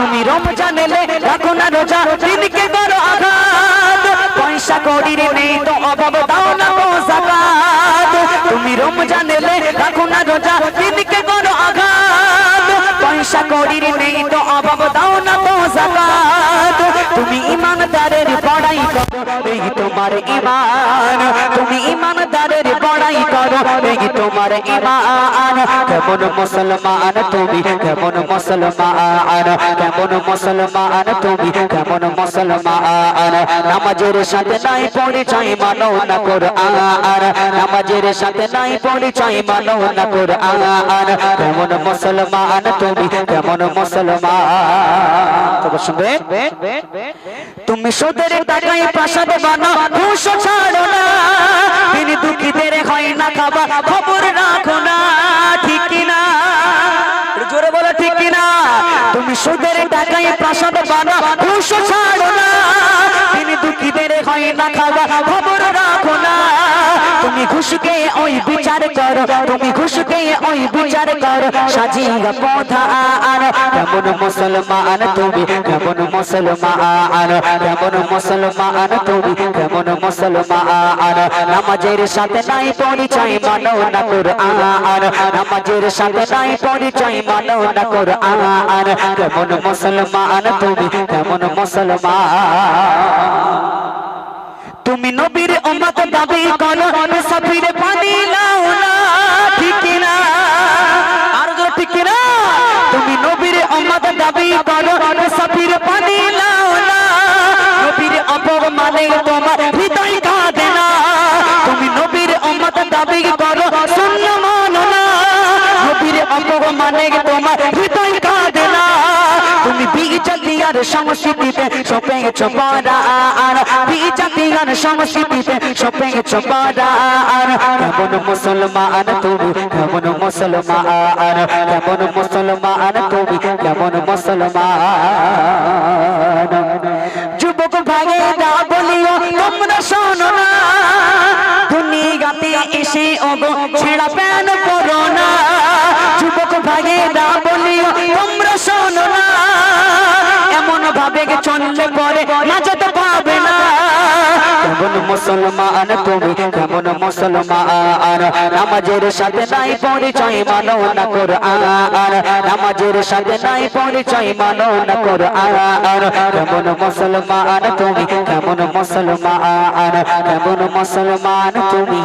তুমি রমজান এলে রাখো না রোজা, দিনকে করো আঘাত। পয়সা কড়ির নেই তো অভাব, দাও না জাকাত। তুমি রমজান এলে রাখো না রোজা, দিনকে করো আঘাত। পয়সা কড়ির নেই তো অভাব, দাও না জাকাত। তুমি ইমানদারের বড়াই করো, এই তোমার ইমান। তুমি ইমানদারের তোমার ইমান। কেমন মুসলমান তুমি? কেমন মুসলমান? কেমন মুসলমান তুমি? কেমন মুসলমান? নামাজের সাথে নাই পরিচয় মানো না কোরআন। নামাজের সাথে নাই পরিচয় মানো না কোরআন। কেমন মুসলমান তুমি? কেমন মুসলমান? তুমি সোদের টাকায় প্রাসাদ বানা ঘুষ ছাড়ো না। খাবা খবর রাখো না, ঠিক কি না জোরে বলো, ঠিক কি না তুমি সুদের টাকায় প্রাসাদ বানা খুশো ছাড়ো না। ঘুষকে ওই বিচার করো, তুমি ঘুষকে ওই বিচার করো, সাজিয়া পথা আর কেমন মুসলমান তুমি, কেমন মুসলমান কেমন মুসলমান তুমি, কেমন মুসলমান। নামাজের সাথে নাই পরিচয়, মানো না কোরআন। নামাজের সাথে নাই পরিচয়, মানো না কোরআন। কেমন মুসলমান তুমি, কেমন মুসলমান। তুমি নবীর উম্মত দাবি করো মুসাফির পানি নাও না, ঠিক না আর ঠিক না তুমি নবীর অমাদ দাবি করো মুসাফির মুসলমান তুমি, কেমন মুসলমান কেমন মুসলমান তুমি, কেমন মুসলমান। যুবক ভাইয়েরা বলিও, তোমরা শোনো না। এসে ওগো, ছেড়া প্যান করো না। যুবক ভাইয়েরা বলিও চললে পরে নাজাতে পাবে না। কেমন মুসলমান তুমি, কেমন মুসলমান? নামাজের সাথে নাই পরিচয়, মানো না কোরআন। নামাজের সাথে নাই পরিচয়, মানো না কোরআন। কেমন মুসলমান তুমি, কেমন মুসলমান? কেমন মুসলমান তুমি,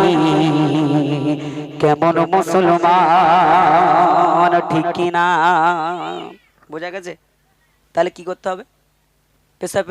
কেমন মুসলমান? ঠিক কিনা? বোঝা গেছে? তাহলে কি করতে হবে? Esta